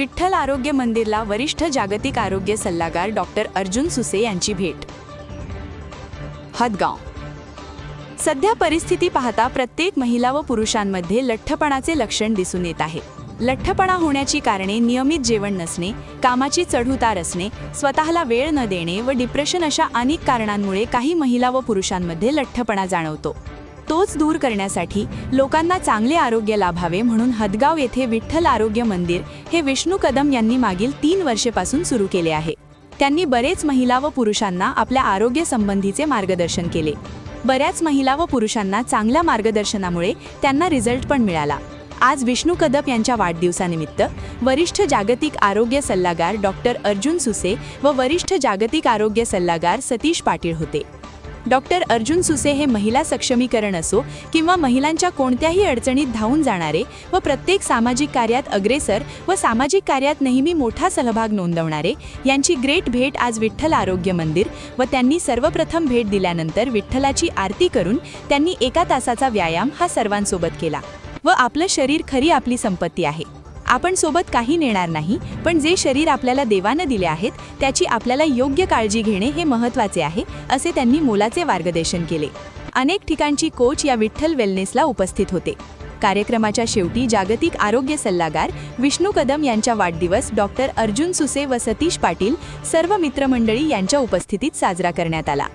विठ्ठल आरोग्य मंदिरला वरिष्ठ जागतिक आरोग्य सल्लागार डॉक्टर अर्जुन सुसे यांची भेट. हदगाव. सध्या परिस्थिती पाहता प्रत्येक महिला व पुरुषांमध्ये लठ्ठपणाचे लक्षण दिसून येत आहे. लठ्ठपणा होण्याची कारणे नियमित जेवण नसणे कामाची चढउतार असणे स्वतःला वेळ न देणे व डिप्रेशन अशा अनेक कारणांमुळे काही महिला व पुरुषांमध्ये लठ्ठपणा जाणवतो. तोच दूर करण्यासाठी लोकांना चांगले आरोग्य लाभावे म्हणून हदगाव येथे विठ्ठल आरोग्य मंदिर हे विष्णू कदम यांनी मागील तीन वर्षेपासून सुरू केले आहे. त्यांनी बरेच महिला व पुरुषांना आपल्या आरोग्य संबंधीचे मार्गदर्शन केले. बऱ्याच महिला व पुरुषांना चांगल्या मार्गदर्शनामुळे त्यांना रिझल्ट पण मिळाला. आज विष्णू कदप यांच्या वाढदिवसानिमित्त वरिष्ठ जागतिक आरोग्य सल्लागार डॉक्टर अर्जुन सुसे व वरिष्ठ जागतिक आरोग्य सल्लागार सतीश पाटील होते. डॉक्टर अर्जुन सुसे हे महिला सक्षमीकरण असो किंवा महिलांच्या कोणत्याही अडचणीत धावून जाणारे व प्रत्येक सामाजिक कार्यात अग्रेसर व सामाजिक कार्यात नेहमी मोठा सहभाग नोंदवणारे यांची ग्रेट भेट आज विठ्ठल आरोग्य मंदिर व त्यांनी सर्वप्रथम भेट दिल्यानंतर विठ्ठलाची आरती करून त्यांनी एका तासाचा व्यायाम हा सर्वांसोबत केला व आपलं शरीर खरी आपली संपत्ती आहे. आपण सोबत काही नेणार नाही पण जे शरीर आपल्याला देवानं दिले आहेत त्याची आपल्याला योग्य काळजी घेणे हे महत्त्वाचे आहे असे त्यांनी मोलाचे मार्गदर्शन केले. अनेक ठिकाणची कोच या विठ्ठल वेलनेसला उपस्थित होते. कार्यक्रमाच्या शेवटी जागतिक आरोग्य सल्लागार विष्णू कदम यांच्या वाढदिवस डॉक्टर अर्जुन सुसे व सतीश पाटील सर्व मित्रमंडळी यांच्या उपस्थितीत साजरा करण्यात आला.